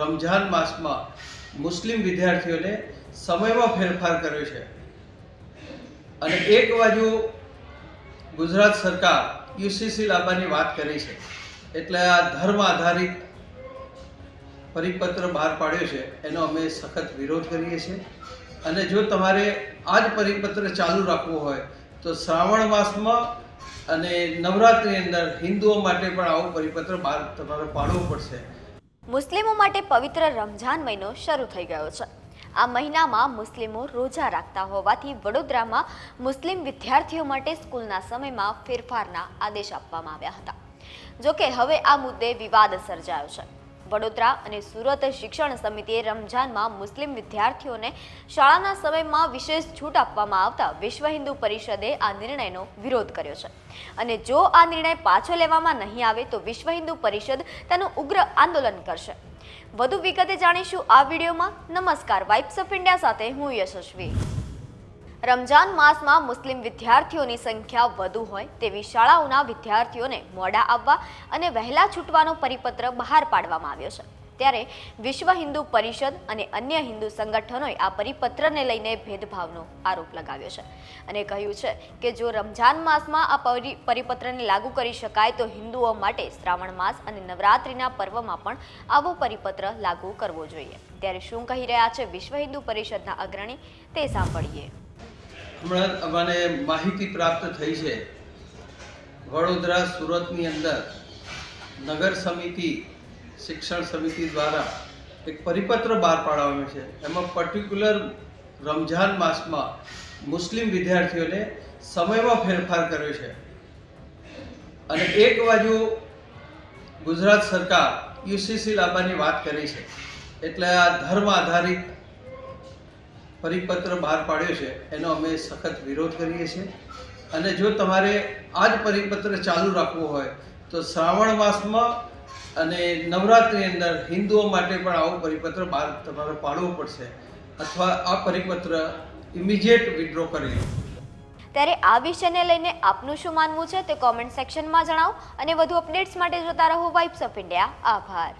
રમઝાન માસમાં મુસ્લિમ વિદ્યાર્થીઓને સમયમાં ફેરફાર કર્યો છે. અને એક બાજુ ગુજરાત સરકાર યુસીસી લાવવાની વાત કરી છે. એટલે આ ધર્મ આધારિત પરિપત્ર બહાર પાડ્યો છે, એનો અમે સખત વિરોધ કરીએ છીએ. અને જો તમારે આ જ પરિપત્ર ચાલુ રાખવું હોય, તો શ્રાવણ માસમાં અને નવરાત્રિની અંદર હિન્દુઓ માટે પણ આવું પરિપત્ર બહાર તમારે પાડવું પડશે. મુસ્લિમો માટે પવિત્ર રમઝાન મહિનો શરૂ થઈ ગયો છે. આ મહિનામાં મુસ્લિમો રોજા રાખતા હોવાથી વડોદરામાં મુસ્લિમ વિદ્યાર્થીઓ માટે સ્કૂલના સમયમાં ફેરફારના આદેશ આપવામાં આવ્યા હતા. જોકે હવે આ મુદ્દે વિવાદ સર્જાયો છે. વડોદરા અને સુરત શિક્ષણ સમિતિએ રમઝાનમાં મુસ્લિમ વિદ્યાર્થીઓને શાળાના સમયમાં વિશેષ છૂટ આપવામાં આવતા વિશ્વ હિન્દુ પરિષદે આ નિર્ણયનો વિરોધ કર્યો છે. અને જો આ નિર્ણય પાછો લેવામાં નહીં આવે તો વિશ્વ હિન્દુ પરિષદ તેનું ઉગ્ર આંદોલન કરશે. વધુ વિગતે જાણીશું આ વિડીયોમાં. નમસ્કાર. વાઇબ્સ ઓફ ઇન્ડિયા સાથે હું યશસ્વી. રમજાન માસમાં મુસ્લિમ વિદ્યાર્થીઓની સંખ્યા વધુ હોય તેવી શાળાઓના વિદ્યાર્થીઓને મોડા આવવા અને વહેલા છૂટવાનો પરિપત્ર બહાર પાડવામાં આવ્યો છે. ત્યારે વિશ્વ હિન્દુ પરિષદ અને અન્ય હિન્દુ સંગઠનોએ આ પરિપત્રને લઈને ભેદભાવનો આરોપ લગાવ્યો છે અને કહ્યું છે કે જો રમજાન માસમાં આ પરી- પરિપત્રને લાગુ કરી શકાય તો હિન્દુઓ માટે શ્રાવણ માસ અને નવરાત્રિના પર્વમાં પણ આવો પરિપત્ર લાગુ કરવો જોઈએ. ત્યારે શું કહી રહ્યા છે વિશ્વ હિન્દુ પરિષદના અગ્રણી તે સાંભળીએ. હમણાં અમને માહિતી પ્રાપ્ત થઈ છે. વડોદરા સુરતની અંદર નગર સમિતિ, શિક્ષણ સમિતિ દ્વારા એક પરિપત્ર બહાર પાડવામાં છે. એમાં પર્ટિક્યુલર રમઝાન માસમાં મુસ્લિમ વિદ્યાર્થીઓને સમયમાં ફેરફાર કર્યો છે. અને એક બાજુ ગુજરાત સરકાર યુસીસી લાવવાની વાત કરી છે. એટલે આ ધર્મ આધારિત પરિપત્ર બહાર પાડ્યો છે, એનો અમે સખત વિરોધ કરીએ છીએ. અને જો તમારે આ જ પરિપત્ર ચાલુ રાખવું હોય, તો શ્રાવણ માસમાં અને નવરાત્રિની અંદર હિન્દુઓ માટે પણ આવો પરિપત્ર બહાર તમારે પાડવો પડશે. અથવા આ પરિપત્ર ઇમિડિયેટ વિડ્રો કરી લો. ત્યારે આ વિષયને લઈને આપનું શું માનવું છે તે કોમેન્ટ સેક્શનમાં જણાવો. અને વધુ અપડેટ્સ માટે જોતા રહો વાઇબ્સ ઓફ ઇન્ડિયા આભાર.